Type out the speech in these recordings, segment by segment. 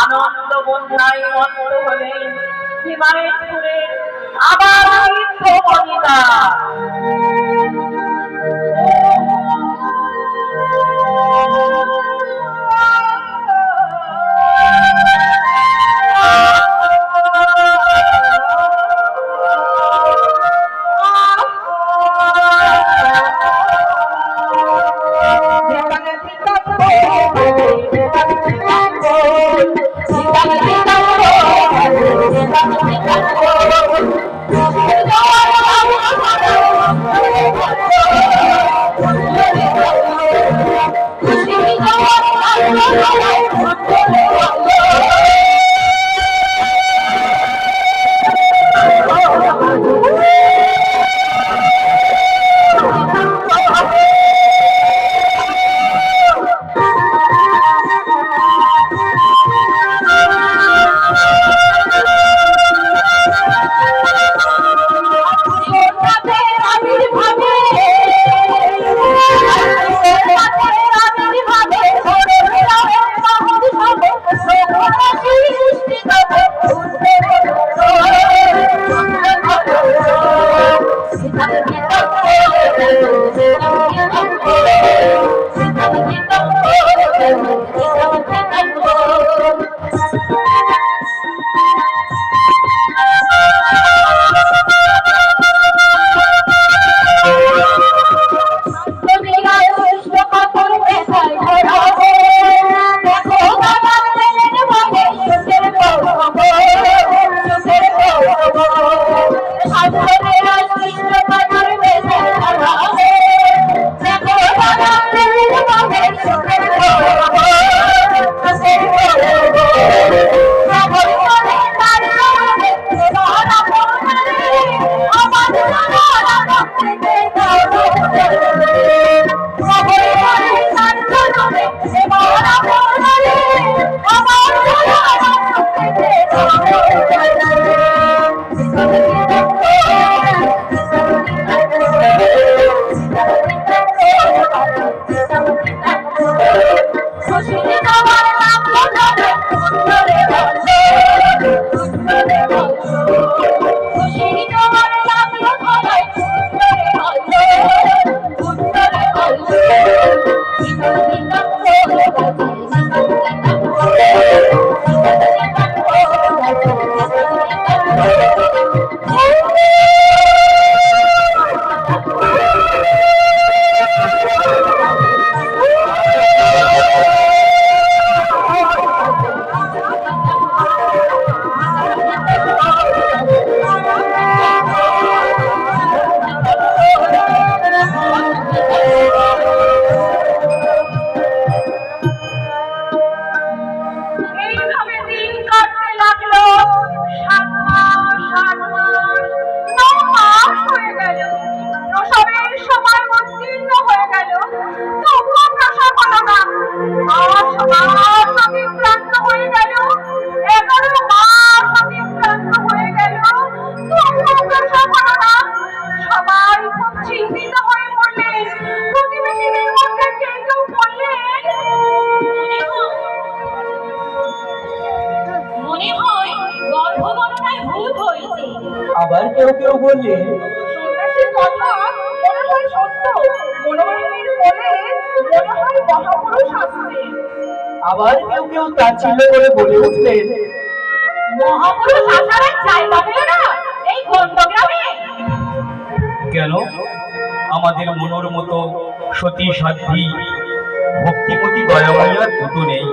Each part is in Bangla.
আনন্দ বন্যায় মন্ত্র হলে হিমালয় সবাই খুব চিন্তিত হয়ে পড়লেন প্রতিবেশীদের মধ্যে কেউ কেউ বললেন মনে হয় গর্ভগণনায় ভুল হয়েছে। আবার কেউ কেউ বললেন সন্ন্যাসীর কথা মনে হয় সত্য। মনোরণীর বলে মনে হয় মহাপুরুষ আসছে। আবার কেউ কেউ তাচ্ছিল্য করে বলে উঠলেন মহাপুরুষ আসার জায়গা না। এই গন্ধগ্রামে কেন আমাদের মনোর মতো সতী সাধ্বী ভক্তিমতী দয়াময়ার দুটো নেই।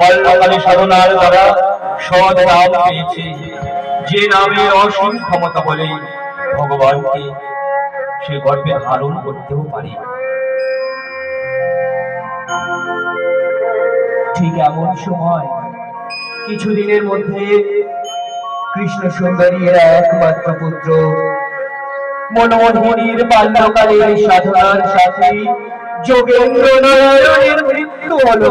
বল্লকালী সাধনার দ্বারা সৎ নাম পেয়েছে। যে নামের অসীম ক্ষমতা বলে ভগবানকে সে গর্বে ধারণ করতেও পারে। ঠিক এমন সময়, কিছুদিনের মধ্যে কৃষ্ণ সুন্দরীর একমাত্র পুত্র মনোহরীর বাল্যকালে সাধনার সাথে যোগেন্দ্র নারায়ণের মৃত্যু হল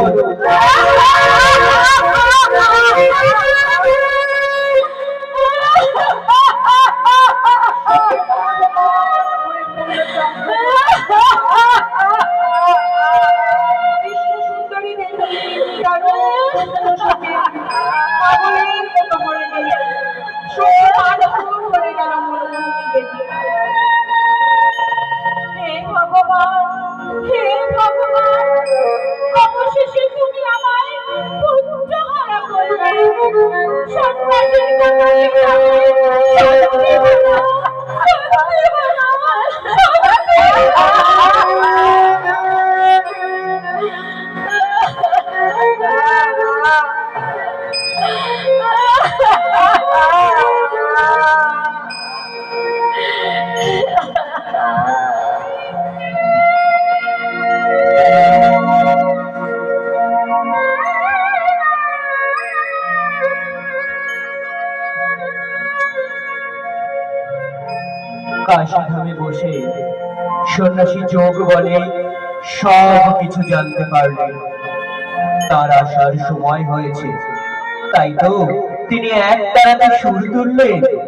Thank. people কাশীধামে বসে। সন্ন্যাসী যোগ বলে, সব কিছু জানতে পারলেন। তার আসার সময় হয়েছে। তাই তো তিনি এক তারাতে সুর তুললেন।